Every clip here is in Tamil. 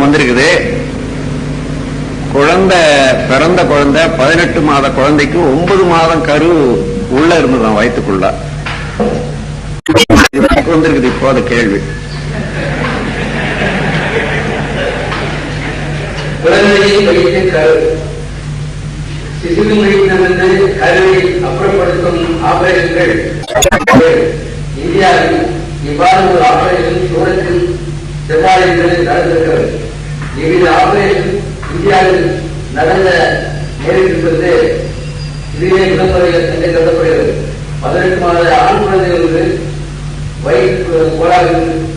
ஒண்ணு வந்திருக்குது. குழந்தை பிறந்த குழந்தை பதினெட்டு மாத குழந்தைக்கு ஒன்பது மாதம் கரு உள்ள இருந்ததான் வயிற்றுக்குள்ள வந்திருக்குது இப்போ அது கேள்வி. குழந்தையை வைத்து கரு. சிசுவிலிருந்து கருவை அப்புறப்படுத்தும் ஆபரேஷன்கள். இந்தியாவில் இவ்வாறு ஒரு ஆபரேஷன் சூரத்தில் செவ்வாயில் நடந்திருக்கிறது. எவ்வித ஆபரேஷன் இந்தியாவில் நடந்த நேரிட்டிருப்பது இதுவே முதன்முறையில் என்று கருதப்படுகிறது. பதினெட்டு மாத ஆண் குழந்தைகளுக்கு வயிற்று கோளாறு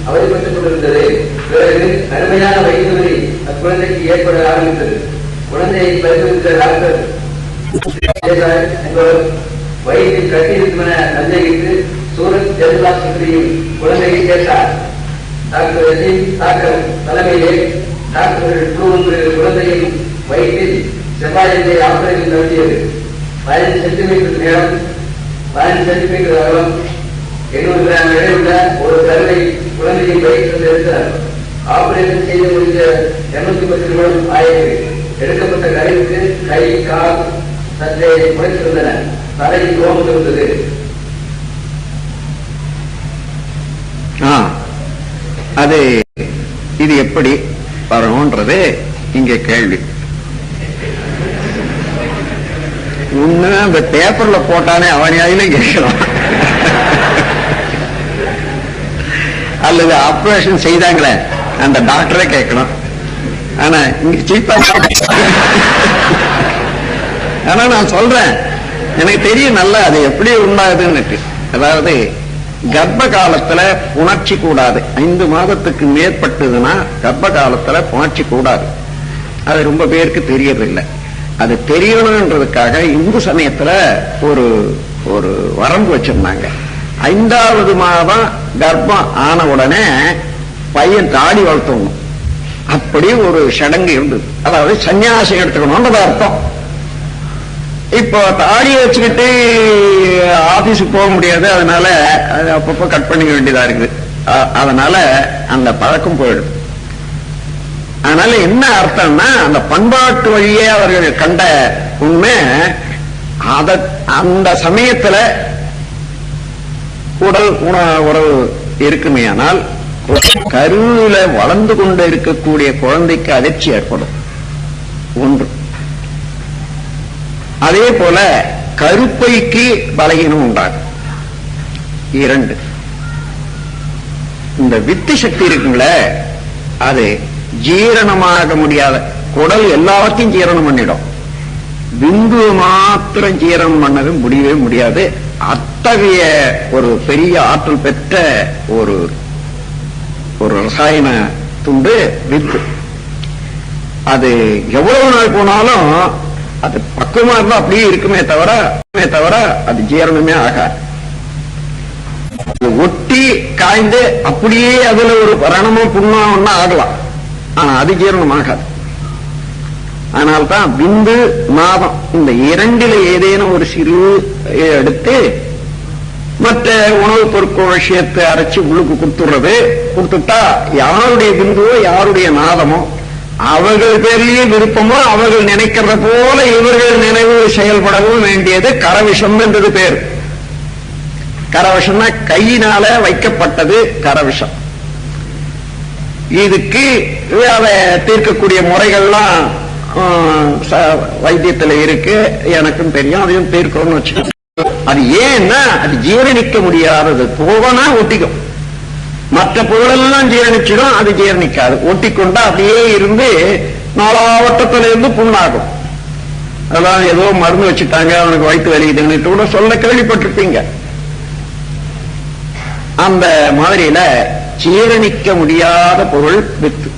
அவதிப்பட்டுக் கொண்டிருந்தது. பிறகு கடுமையான வயிற்று வலி அக்குழந்தைக்கு ஏற்பட ஆரம்பித்தது. குழந்தையை பரிந்துரைத்த டாக்டர் தேசாய் என்பவர் வயிற்றில் கட்டியிருக்கும் என சந்தேகித்து சூரத் ஜெனரல் குழந்தையை கேட்டார். டாக்டர் ரஜீவ் தாக்கர் தலைமையிலே டாக்டர்கள் குழு ஒன்று குழந்தையின் வயிற்றில் செவ்வாயத்தை ஆபரேஷன் நடத்தியது. பதினஞ்சு சென்டிமீட்டர் நேரம் பதினஞ்சு சென்டிமீட்டர் அகலம் எண்ணூறு கிராம் இடையுள்ள ஒரு கருவை குழந்தையின் வயிற்றில் எடுத்தார். ஆபரேஷன் செய்து முடிந்த இருநூத்தி பத்து நிமிடம் ஆயிற்று. எடுக்கப்பட்ட கருவுக்கு கை கால் சற்றே முளைத்திருந்தன தலையில் ரோமம் இருந்தது அது இது எப்படி? வரணும்ன்றது இங்க கேள்வி. ஒண்ணு அந்த பேப்பர்ல போட்டானே அவனையாயிலும் கேட்கலாம் அல்லது ஆப்ரேஷன் செய்தாங்களே அந்த டாக்டரே கேட்கணும். ஆனா இங்க சீப்பா ஆனா நான் சொல்றேன் எனக்கு தெரியும் நல்லா அது எப்படி உண்டாகுதுன்னு. அதாவது கர்ப்ப காலத்துல புணர்ச்சி கூடாது. ஐந்து மாதத்துக்கு மேற்பட்டதுன்னா கர்ப்ப காலத்துல புணர்ச்சி கூடாது. அது ரொம்ப பேருக்கு தெரியறதில்லை. அது தெரியணுன்றதுக்காக இந்து சமயத்துல ஒரு ஒரு வரம்பு வச்சிருந்தாங்க. ஐந்தாவது மாதம் கர்ப்பம் ஆன உடனே பையன் தாடி வளர்த்தணும். அப்படி ஒரு சடங்கு இருந்தது. அதாவது சன்னியாசம் எடுத்துக்கணும்ன்றது அர்த்தம். இப்போ தாடியை வச்சுக்கிட்டு ஆபீஸுக்கு போக முடியாது. அதனால அது அப்பப்போ கட் பண்ணிக்க வேண்டியதா இருக்குது. அதனால அந்த பழக்கம் போயிடுது. அதனால என்ன அர்த்தம்னா அந்த பண்பாட்டு வழியே அவர்கள் கண்ட உண்மை அத அந்த சமயத்துல உடல் உண உறவு இருக்குமேயானால் கருவில வளர்ந்து கொண்டு இருக்கக்கூடிய குழந்தைக்கு அதிர்ச்சி ஏற்படும். ஒன்று. அதே போல கருப்பைக்கு பலகீனம் உண்டாகும். இரண்டு. இந்த வித்து சக்தி இருக்குங்கள அது ஜீரணமாக முடியாத குடல் எல்லாத்தையும் ஜீரணம் பண்ணிடும். விந்து மாத்திரம் ஜீரணம் பண்ணதும் முடியவே முடியாது. அத்தகைய ஒரு பெரிய ஆற்றல் பெற்ற ஒரு ஒரு ரசாயன துண்டு வித்து. அது எவ்வளவு நாள் போனாலும் அது பக்குவமா இருந்தா அப்படியே இருக்குமே தவிர இருக்குமே தவிர அது ஜீரணமே ஆகாது. ஒட்டி காய்ந்து அப்படியே அதுல ஒரு ரணமும் புண்ணா ஒன்னா ஆகலாம். ஆனா அது ஜீரணம் ஆகாது அதனால்தான் விந்து நாதம் இந்த இரண்டில ஏதேனும் ஒரு சிறு எடுத்து மற்ற உணவுப் பொருட்கள் விஷயத்தை அரைச்சு உள்ளுக்கு கொடுத்துடுறது கொடுத்துட்டா யாருடைய விந்துவோ யாருடைய நாதமோ அவர்கள் பேர்லயே விருப்பமோ அவர்கள் நினைக்கிறத போல இவர்கள் நினைவு செயல்படவும் வேண்டியது கரவிஷம் என்றது பேர். கரவிஷம்னா கையினால வைக்கப்பட்டது கரவிஷம். இதுக்கு அதை தீர்க்கக்கூடிய முறைகள்லாம் ஆஹ், ச- வைத்தியத்துல இருக்கு எனக்கும் தெரியும் அதையும் தீர்க்கணும்னு வச்சுக்கோங்க. அது ஏன்னா அது ஜீரணிக்க முடியாதது. போவனா ஒட்டிக்கும். மற்ற பொருளெல்லாம் ஜீரணிச்சிடும் அது ஜீரணிக்காது. ஒட்டிக்கொண்டா அப்படியே இருந்து நாலாவட்டத்துல இருந்து புண்ணாகும். அதான் ஏதோ மருந்து வச்சுட்டாங்க அவனுக்கு வயிற்று வலிக்குதுன்னு கூட சொல்ல கேள்விப்பட்டிருப்பீங்க. அந்த மாதிரியில ஜீரணிக்க முடியாத பொருள் வித்து.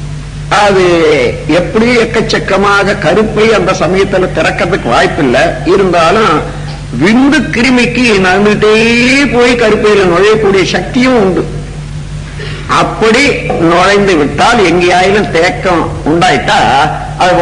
அது எப்படி எக்கச்சக்கமாக கருப்பை அந்த சமயத்துல திறக்கிறதுக்கு வாய்ப்பில்லை. இருந்தாலும் விந்து கிருமிக்கு நடந்துட்டே போய் கருப்பையில நுழையக்கூடிய சக்தியும் உண்டு. அப்படி நுழைந்து விட்டால் எங்கேயாயிலும் தேக்கம் உண்டாயிட்டா அது